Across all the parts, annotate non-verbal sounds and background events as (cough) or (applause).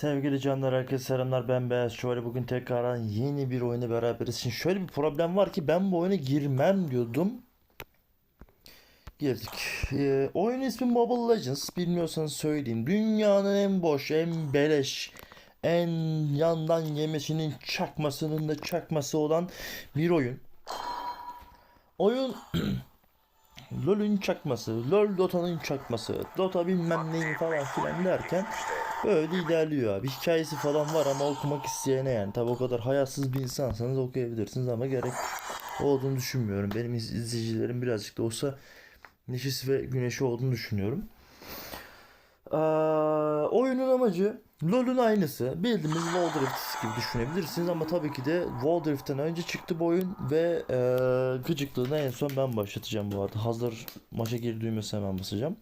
Sevgili canlar herkese selamlar ben Beyaz Şövalye bugün tekrardan yeni bir oyuna beraberiz. Şimdi şöyle bir problem var ki ben bu oyuna girmem diyordum. Girdik. Ee, oyun ismi Mobile Legends bilmiyorsanız söyleyeyim. Dünyanın en boş, en beleş, en yandan yemesinin çakmasının da çakması olan bir oyun. Oyun (clears throat) LoL'ün çakması, LoL Dota'nın çakması, Dota bilmem neyin falan filan derken böyle ilerliyor abi. Hikayesi falan var ama okumak isteyene yani. Tabi o kadar hayatsız bir insansanız okuyabilirsiniz ama gerek olduğunu düşünmüyorum. Benim iz- izleyicilerim birazcık da olsa neşesi ve güneşi olduğunu düşünüyorum. Aa, oyunun amacı LoL'ün aynısı. Bildiğimiz Wall Drift gibi düşünebilirsiniz ama tabii ki de Wall Drift'ten önce çıktı bu oyun ve e, gıcıklığına en son ben başlatacağım bu arada. Hazır maça geri düğmesi hemen basacağım.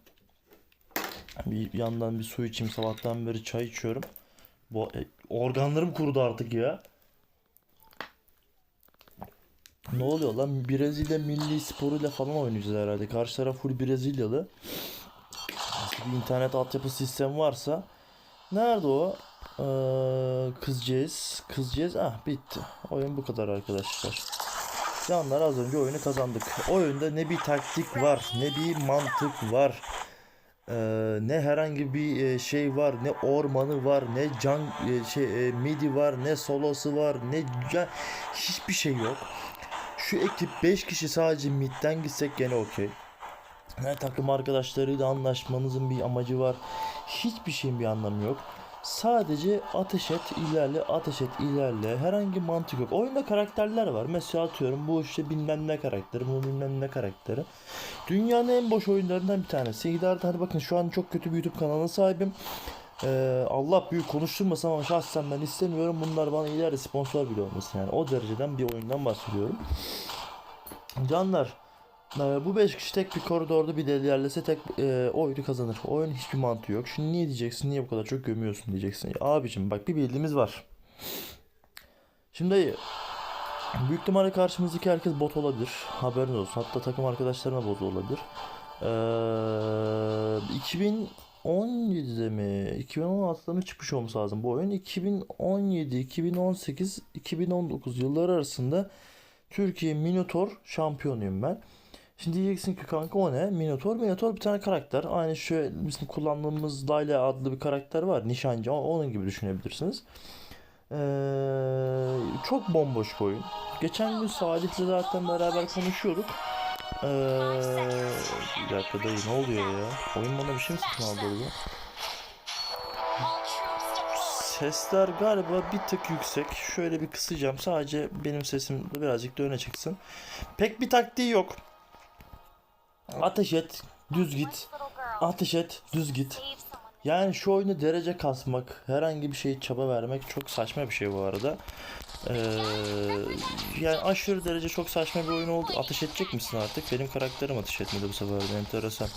Bir yandan bir su içeyim. Sabahtan beri çay içiyorum. Bu e, organlarım kurudu artık ya. Ne oluyor lan? Brezilya milli sporuyla falan oynayacağız herhalde. Karşı taraf full Brezilyalı. Bir internet altyapı sistemi varsa. Nerede o? Ee, kızcağız. Kızcağız. Ah bitti. Oyun bu kadar arkadaşlar. Canlar az önce oyunu kazandık. Oyunda ne bir taktik var, ne bir mantık var. Ee, ne herhangi bir e, şey var, ne ormanı var, ne can e, şey e, midi var, ne solosu var, ne can hiçbir şey yok. Şu ekip 5 kişi sadece midden gitsek gene okey. Ne takım arkadaşlarıyla anlaşmanızın bir amacı var. Hiçbir şeyin bir anlamı yok. Sadece ateş et, ilerle, ateş et, ilerle. Herhangi mantık yok. Oyunda karakterler var. Mesela atıyorum bu işte bilmem ne karakteri, bu bilmem ne karakteri. Dünyanın en boş oyunlarından bir tanesi. İleride hani bakın şu an çok kötü bir YouTube kanalına sahibim. Ee, Allah büyük konuşturmasam ama şahsen ben istemiyorum. Bunlar bana ileride sponsor bile olmasın yani. O dereceden bir oyundan bahsediyorum. Canlar bu 5 kişi tek bir koridorda bir ilerlese tek e, oyunu kazanır. Oyun hiçbir mantığı yok. Şimdi niye diyeceksin? Niye bu kadar çok gömüyorsun diyeceksin. Abicim bak bir bildiğimiz var. Şimdi büyük ihtimalle karşımızdaki herkes bot olabilir. Haberiniz olsun. Hatta takım arkadaşlarına bot olabilir. Ee, 2017'de mi? 2016'da mı çıkmış olması lazım bu oyun? 2017, 2018, 2019 yılları arasında Türkiye Minotaur şampiyonuyum ben. Şimdi diyeceksin ki kanka o ne? Minotaur. Minotaur bir tane karakter. Aynı şu bizim kullandığımız Layla adlı bir karakter var. Nişancı. Onun gibi düşünebilirsiniz. Ee, çok bomboş bir oyun. Geçen gün Salih'le zaten beraber konuşuyorduk. Ee, bir dakika dayı ne oluyor ya? Oyun bana bir şey mi satın aldırdı? Sesler galiba bir tık yüksek. Şöyle bir kısacağım. Sadece benim sesim birazcık da öne çıksın. Pek bir taktiği yok. Ateş et, düz git. Ateş et, düz git. Yani şu oyunda derece kasmak, herhangi bir şeye çaba vermek çok saçma bir şey bu arada. Ee, yani aşırı derece çok saçma bir oyun oldu. Ateş edecek misin artık? Benim karakterim ateş etmedi bu sefer. de, Enteresan.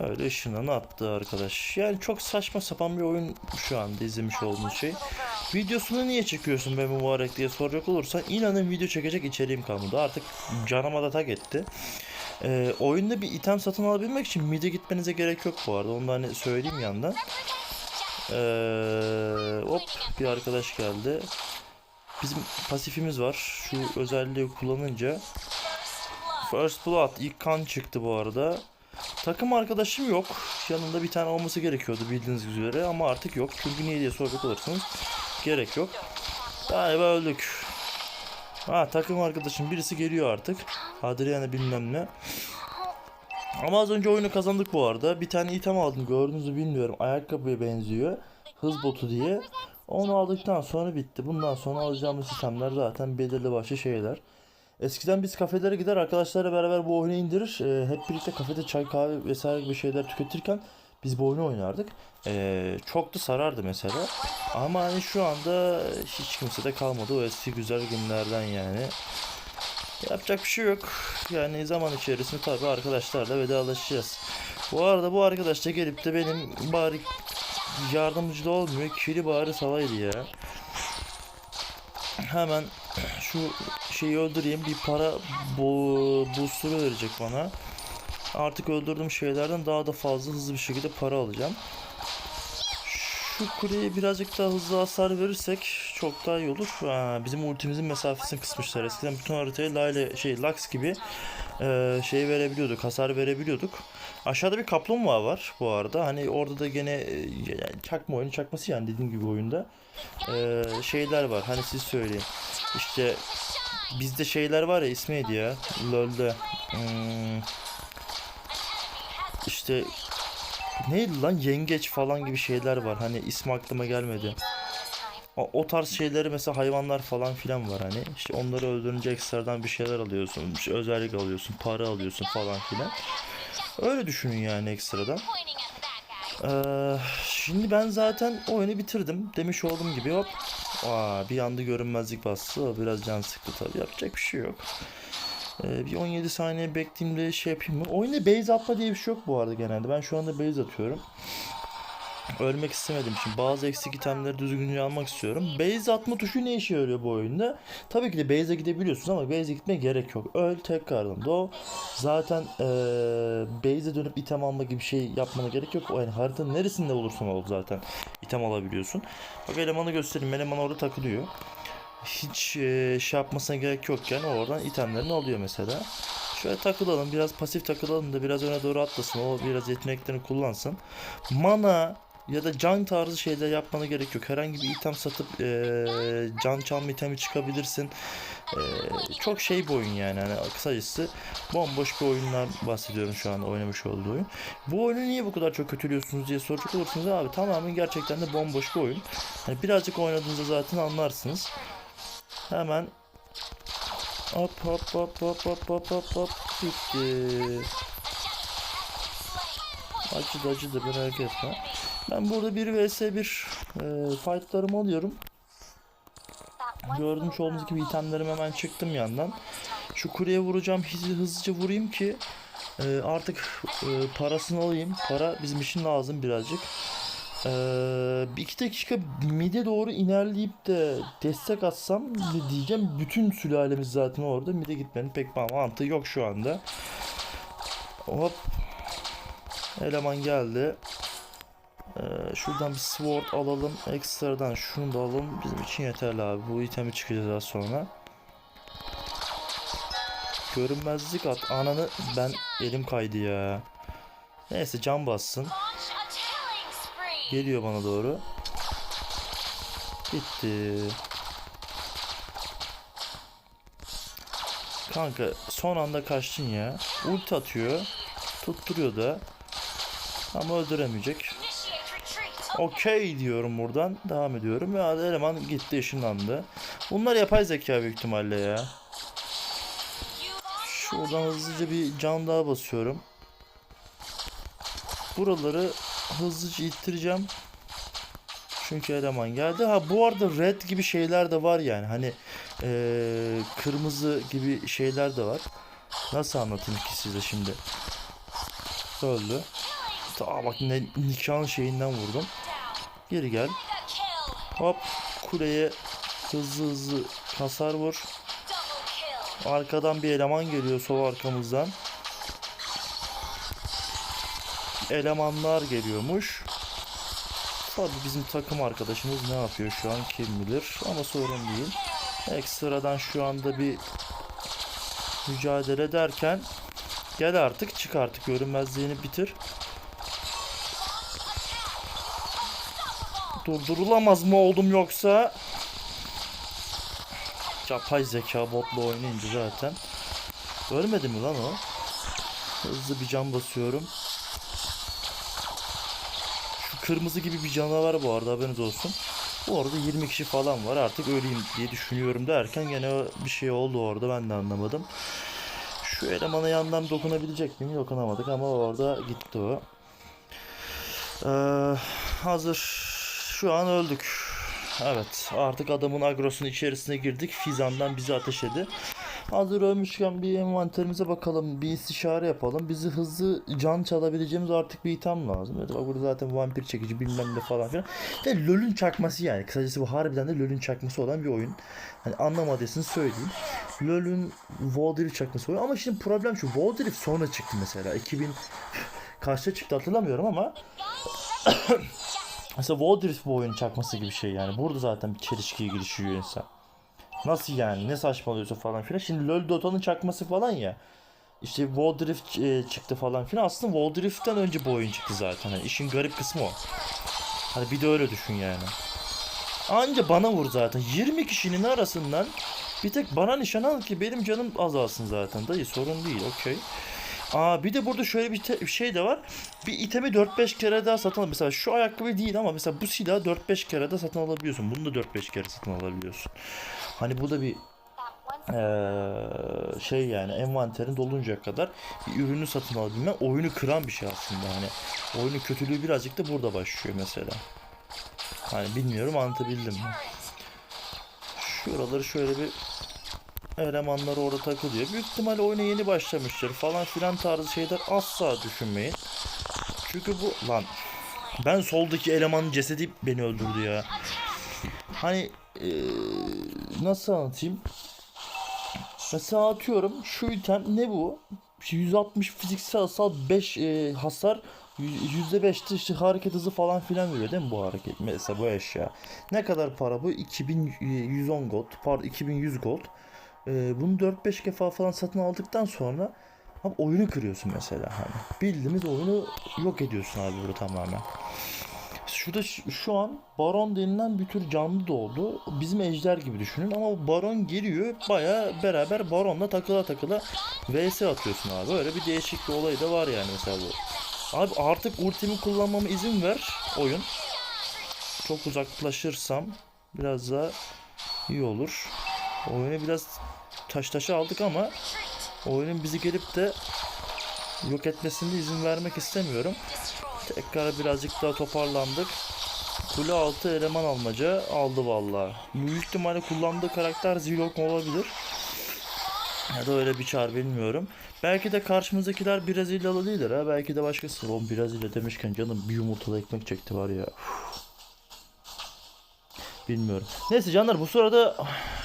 Öyle ışınlanı attı arkadaş. Yani çok saçma sapan bir oyun şu anda izlemiş olduğunuz şey. Videosunu niye çekiyorsun be mübarek diye soracak olursan inanın video çekecek içeriğim kalmadı. Artık canıma da tak etti. Ee, oyunda bir item satın alabilmek için mid'e gitmenize gerek yok bu arada. Onu da hani söyleyeyim yandan. Ee, hop bir arkadaş geldi. Bizim pasifimiz var. Şu özelliği kullanınca First Blood ilk kan çıktı bu arada. Takım arkadaşım yok. Yanında bir tane olması gerekiyordu bildiğiniz üzere ama artık yok. Çünkü niye diye soracak olursanız gerek yok. Galiba öldük. Ha takım arkadaşım birisi geliyor artık. Adriana bilmem ne. Ama az önce oyunu kazandık bu arada. Bir tane item aldım gördüğünüzü bilmiyorum. Ayakkabıya benziyor. Hız botu diye. Onu aldıktan sonra bitti. Bundan sonra alacağımız sistemler zaten belirli başlı şeyler. Eskiden biz kafelere gider arkadaşlarla beraber bu oyunu indirir. Ee, hep birlikte kafede çay kahve vesaire gibi şeyler tüketirken biz bu oyunu oynardık. Ee, çok da sarardı mesela. Ama hani şu anda hiç kimse de kalmadı o eski güzel günlerden yani. Yapacak bir şey yok. Yani zaman içerisinde tabii arkadaşlarla vedalaşacağız. Bu arada bu arkadaş da gelip de benim bari yardımcı da olmuyor. Kili bari salaydı ya. Hemen şu şeyi öldüreyim. Bir para bu boosturu verecek bana. Artık öldürdüğüm şeylerden daha da fazla hızlı bir şekilde para alacağım. Şu kuleye birazcık daha hızlı hasar verirsek çok daha iyi olur. Ha, bizim ultimizin mesafesini kısmışlar. Eskiden bütün haritaya Lale şey Lux gibi e, şey verebiliyorduk, hasar verebiliyorduk. Aşağıda bir kaplumbağa var bu arada. Hani orada da gene e, çakma oyunu çakması yani dediğim gibi oyunda. E, şeyler var. Hani siz söyleyin. İşte bizde şeyler var ya ismi ya? LoL'de. Hmm, işte neydi lan yengeç falan gibi şeyler var. Hani ismi aklıma gelmedi. O, o tarz şeyleri mesela hayvanlar falan filan var hani. İşte onları öldürünce ekstradan bir şeyler alıyorsun. Bir şey, özellik alıyorsun. Para alıyorsun falan filan. Öyle düşünün yani ekstradan. Ee, şimdi ben zaten oyunu bitirdim. Demiş olduğum gibi hop. Aa, bir anda görünmezlik bastı. O biraz can sıktı tabii. Yapacak bir şey yok. Ee, bir 17 saniye bekleyeyim de şey yapayım mı? Oyunda base atma diye bir şey yok bu arada genelde. Ben şu anda base atıyorum. Ölmek istemedim için bazı eksik itemleri düzgünce almak istiyorum. Base atma tuşu ne işe yarıyor bu oyunda? Tabii ki de base'e gidebiliyorsun ama base'e gitmeye gerek yok. Öl tekrardan doğ. Zaten eee base'e dönüp item alma gibi şey yapmana gerek yok. Yani haritanın neresinde olursan ol zaten item alabiliyorsun. Bak elemanı göstereyim. Eleman orada takılıyor. Hiç eee, şey yapmasına gerek yokken oradan itemlerini alıyor mesela. Şöyle takılalım. Biraz pasif takılalım da biraz öne doğru atlasın. O biraz yeteneklerini kullansın. Mana ya da can tarzı şeyler yapmana gerek yok. Herhangi bir item satıp eee, can çalma itemi çıkabilirsin. Eee, çok şey bir oyun yani. yani kısacası bomboş bir oyundan bahsediyorum şu anda oynamış olduğu oyun. Bu oyunu niye bu kadar çok kötülüyorsunuz diye soracak olursunuz abi tamamen gerçekten de bomboş bir oyun. Hani birazcık oynadığınızda zaten anlarsınız. Hemen hop hop hop hop hop hop hop hop bitti. Acıdı acıdı merak etme. Ben burada 1 vs 1 e, fightlarımı alıyorum. Gördüğünüz olduğunuz gibi itemlerim hemen çıktım yandan. Şu kuleye vuracağım hızlı hızlıca vurayım ki e, artık e, parasını alayım. Para bizim için lazım birazcık. E, bir iki dakika mide doğru inerleyip de destek atsam diyeceğim. Bütün sülalemiz zaten orada. Mide gitmenin pek mantığı yok şu anda. Hop. Eleman geldi. Ee, şuradan bir sword alalım. Ekstradan şunu da alalım. Bizim için yeterli abi. Bu itemi çıkacağız az sonra. Görünmezlik at. Ananı ben elim kaydı ya. Neyse can bassın. Geliyor bana doğru. Bitti. Kanka son anda kaçtın ya. Ulti atıyor. Tutturuyor da. Ama öldüremeyecek. Okey diyorum buradan. Devam ediyorum. Ya eleman gitti ışınlandı. Bunlar yapay zeka büyük ihtimalle ya. Şuradan hızlıca bir can daha basıyorum. Buraları hızlıca ittireceğim. Çünkü eleman geldi. Ha bu arada red gibi şeyler de var yani. Hani eee, kırmızı gibi şeyler de var. Nasıl anlatayım ki size şimdi? Öldü. Aa bak ne, nikahın şeyinden vurdum. Geri gel. Hop kuleye hızlı hızlı hasar vur. Arkadan bir eleman geliyor sol arkamızdan. Elemanlar geliyormuş. Tabii bizim takım arkadaşımız ne yapıyor şu an kim bilir ama sorun değil. Ekstradan şu anda bir mücadele ederken gel artık çık artık görünmezliğini bitir. Durdurulamaz mı oldum yoksa? Yapay zeka botla oynayınca zaten. Ölmedi mi lan o? Hızlı bir can basıyorum. Kırmızı gibi bir canavar bu arada haberiniz olsun. Bu arada 20 kişi falan var artık öleyim diye düşünüyorum derken gene bir şey oldu orada ben de anlamadım. Şu elemana yandan dokunabilecek miyim? Dokunamadık ama orada gitti o. Ee, hazır şu an öldük. Evet artık adamın agrosunun içerisine girdik. Fizan'dan bizi ateşledi. Hazır ölmüşken bir envanterimize bakalım. Bir istişare yapalım. Bizi hızlı can çalabileceğimiz artık bir item lazım. Evet, burada zaten vampir çekici bilmem ne falan filan. Ve LoL'ün çakması yani. Kısacası bu harbiden de LoL'ün çakması olan bir oyun. Hani anlamadıysanız söyleyeyim. LoL'ün Wall çakması oyun. Ama şimdi problem şu. Wall sonra çıktı mesela. 2000 kaçta çıktı hatırlamıyorum ama (coughs) Mesela Wodrift bu oyun çakması gibi şey yani. Burada zaten bir çelişkiye girişiyor insan. Nasıl yani? Ne saçmalıyorsun falan filan. Şimdi LoL Dota'nın çakması falan ya. İşte Wodrift e, çıktı falan filan. Aslında Wodrift'ten önce bu oyun çıktı zaten. Yani işin garip kısmı o. Hani bir de öyle düşün yani. Anca bana vur zaten. 20 kişinin arasından bir tek bana nişan al ki benim canım azalsın zaten. Dayı sorun değil okey. Aa bir de burada şöyle bir bir şey de var. Bir itemi 4-5 kere daha satın al. Mesela şu ayakkabı değil ama mesela bu silahı 4-5 kere de satın alabiliyorsun. Bunu da 4-5 kere satın alabiliyorsun. Hani bu da bir eee, şey yani envanterin doluncaya kadar bir ürünü satın alabilme oyunu kıran bir şey aslında hani oyunun kötülüğü birazcık da burada başlıyor mesela. Hani bilmiyorum anlatabildim mi? Şuraları şöyle bir elemanları orada takılıyor. Büyük ihtimalle oyuna yeni başlamıştır falan filan tarzı şeyler asla düşünmeyin. Çünkü bu lan ben soldaki elemanın cesedi beni öldürdü ya. Hani eee, nasıl anlatayım? Mesela atıyorum şu item ne bu? 160 fiziksel hasar 5 e, hasar %5'te işte hareket hızı falan filan veriyor değil mi bu hareket? Mesela bu eşya. Ne kadar para bu? 2110 gold. Pardon 2100 gold. E, bunu 4-5 defa falan satın aldıktan sonra abi oyunu kırıyorsun mesela hani. Bildiğimiz oyunu yok ediyorsun abi burada tamamen. Şurada şu an baron denilen bir tür canlı doğdu. Bizim ejder gibi düşünün ama baron geliyor baya beraber baronla takıla takıla vs atıyorsun abi. Öyle bir değişik bir olay da var yani mesela bu. Abi artık ultimi kullanmama izin ver oyun. Çok uzaklaşırsam biraz daha iyi olur. Oyunu biraz taş taşa aldık ama oyunun bizi gelip de yok etmesine izin vermek istemiyorum. Tekrar birazcık daha toparlandık. Kule altı eleman almaca aldı vallahi. Büyük ihtimalle kullandığı karakter Zilok olabilir. Ya da öyle bir çar bilmiyorum. Belki de karşımızdakiler Brezilyalı değildir ha. Belki de başkası. Oğlum Brezilya demişken canım bir yumurtalı ekmek çekti var ya. Uf. Bilmiyorum. Neyse canlar bu sırada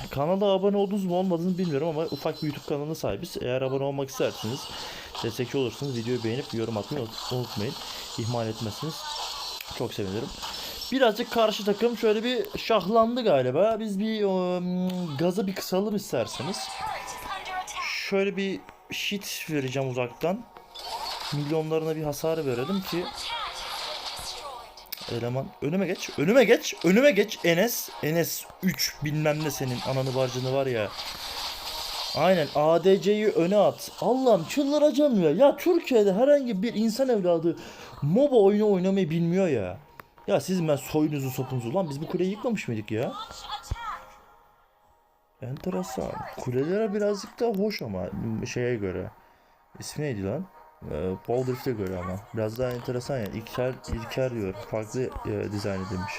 kanala abone oldunuz mu olmadığını bilmiyorum ama ufak bir YouTube kanalına sahibiz. Eğer abone olmak isterseniz destekçi olursanız videoyu beğenip yorum atmayı unut- unutmayın. İhmal etmezsiniz. Çok sevinirim. Birazcık karşı takım şöyle bir şahlandı galiba. Biz bir um, gaza bir kısalım isterseniz. Şöyle bir shit vereceğim uzaktan. Milyonlarına bir hasar verelim ki eleman önüme geç önüme geç önüme geç Enes Enes 3 bilmem ne senin ananı barcını var ya Aynen ADC'yi öne at. Allah'ım çıldıracağım ya. Ya Türkiye'de herhangi bir insan evladı MOBA oyunu oynamayı bilmiyor ya. Ya sizin ben soyunuzu sopunuzu lan biz bu kuleyi yıkmamış mıydık ya? Enteresan. Kulelere birazcık da hoş ama şeye göre. İsmi neydi lan? Ee, Paul göre ama. Biraz daha enteresan yani. İlker, İlker diyor. Farklı e, dizayn edilmiş.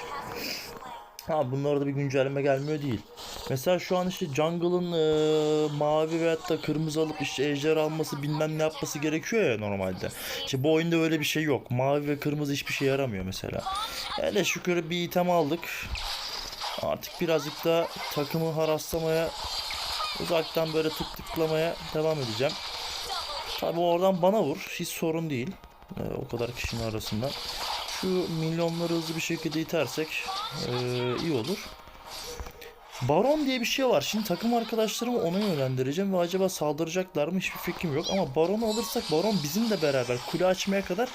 Ha bunlarda bir güncelleme gelmiyor değil. Mesela şu an işte jungle'ın e, mavi veyahut da kırmızı alıp işte ejder alması bilmem ne yapması gerekiyor ya normalde. İşte bu oyunda öyle bir şey yok. Mavi ve kırmızı hiçbir şey yaramıyor mesela. Hele şükür bir item aldık. Artık birazcık da takımı haraslamaya uzaktan böyle tık tıklamaya devam edeceğim. Tabi oradan bana vur. Hiç sorun değil. Ee, o kadar kişinin arasından. Şu milyonları hızlı bir şekilde itersek ee, iyi olur. Baron diye bir şey var. Şimdi takım arkadaşlarımı ona yönlendireceğim ve acaba saldıracaklar mı hiçbir fikrim yok. Ama Baron'u alırsak Baron bizimle beraber kule açmaya kadar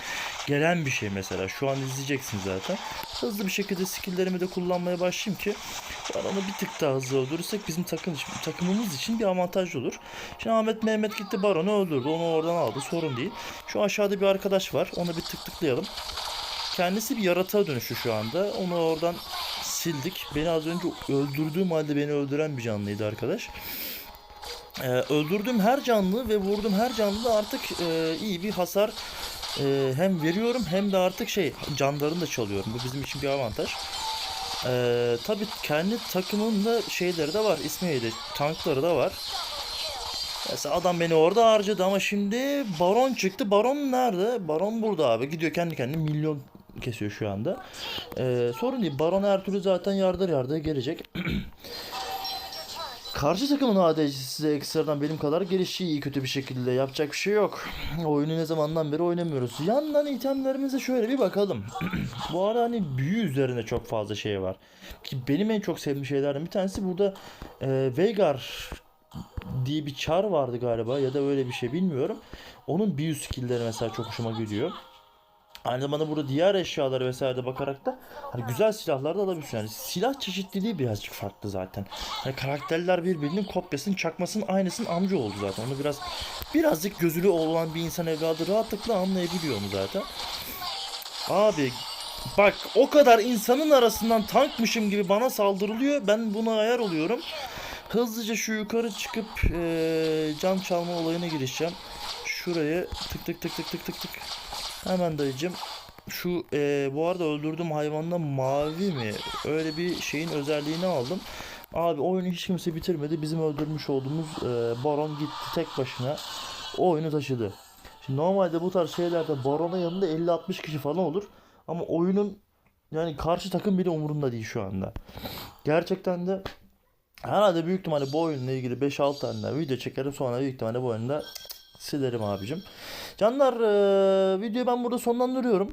gelen bir şey mesela. Şu an izleyeceksin zaten. Hızlı bir şekilde skilllerimi de kullanmaya başlayayım ki Baron'u bir tık daha hızlı öldürürsek bizim takım, takımımız için bir avantaj olur. Şimdi Ahmet Mehmet gitti Baron'u öldürdü. Onu oradan aldı. Sorun değil. Şu aşağıda bir arkadaş var. Onu bir tık tıklayalım. Kendisi bir yaratığa dönüşü şu anda. Onu oradan sildik. Beni az önce öldürdüğüm halde beni öldüren bir canlıydı arkadaş. Ee, öldürdüğüm her canlı ve vurduğum her canlı artık e, iyi bir hasar e, hem veriyorum hem de artık şey canlarını da çalıyorum. Bu bizim için bir avantaj. Ee, Tabi kendi takımın da şeyleri de var. İsmi? Tankları da var. Mesela adam beni orada harcadı ama şimdi Baron çıktı. Baron nerede? Baron burada abi. Gidiyor kendi kendine milyon kesiyor şu anda. Ee, sorun değil. Baron türlü zaten yardır yardır gelecek. (clears throat) Karşı takımın ADC'si size ekstradan benim kadar gelişiyor iyi kötü bir şekilde. Yapacak bir şey yok. Oyunu ne zamandan beri oynamıyoruz. Yandan itemlerimize şöyle bir bakalım. (clears throat) Bu ara hani büyü üzerine çok fazla şey var. Ki benim en çok sevdiğim şeylerden bir tanesi burada e, Veigar diye bir çar vardı galiba ya da öyle bir şey bilmiyorum. Onun büyü skill'leri mesela çok hoşuma gidiyor. Aynı zamanda burada diğer eşyaları vesaire de bakarak da hani güzel silahlar da alabiliyorsun. Yani silah çeşitliliği birazcık farklı zaten. Hani karakterler birbirinin kopyasının, çakmasının, aynısının amca oldu zaten. Onu biraz birazcık gözülü olan bir insan evladı rahatlıkla anlayabiliyor onu zaten. Abi bak o kadar insanın arasından tankmışım gibi bana saldırılıyor. Ben buna ayar oluyorum. Hızlıca şu yukarı çıkıp eee can çalma olayına girişeceğim. Şurayı tık tık tık tık tık tık tık. Hemen dayıcım. Şu eee, bu arada öldürdüğüm hayvanda mavi mi? Öyle bir şeyin özelliğini aldım. Abi oyunu hiç kimse bitirmedi. Bizim öldürmüş olduğumuz eee, baron gitti tek başına. O oyunu taşıdı. Şimdi normalde bu tarz şeylerde barona yanında 50-60 kişi falan olur. Ama oyunun yani karşı takım bile umurunda değil şu anda. Gerçekten de herhalde büyük ihtimalle bu oyunla ilgili 5-6 tane video çekerim sonra büyük ihtimalle bu oyunu da silerim abicim. Canlar eee, videoyu ben burada sonlandırıyorum.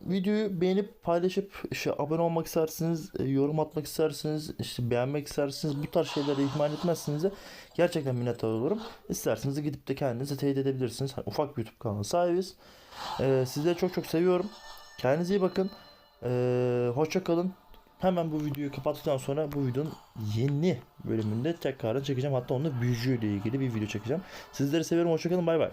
Videoyu beğenip paylaşıp işte abone olmak isterseniz, e, yorum atmak isterseniz, işte beğenmek isterseniz bu tarz şeyleri ihmal etmezseniz de gerçekten minnettar olurum. İsterseniz de gidip de kendinizi teyit edebilirsiniz. Hani ufak bir YouTube kanalı sahibiz. Ee, sizleri çok çok seviyorum. Kendinize iyi bakın. Ee, hoşça kalın. Hemen bu videoyu kapattıktan sonra bu videonun yeni bölümünde tekrar çekeceğim. Hatta onunla büyücüyle ilgili bir video çekeceğim. Sizleri seviyorum. Hoşça kalın. Bay bay.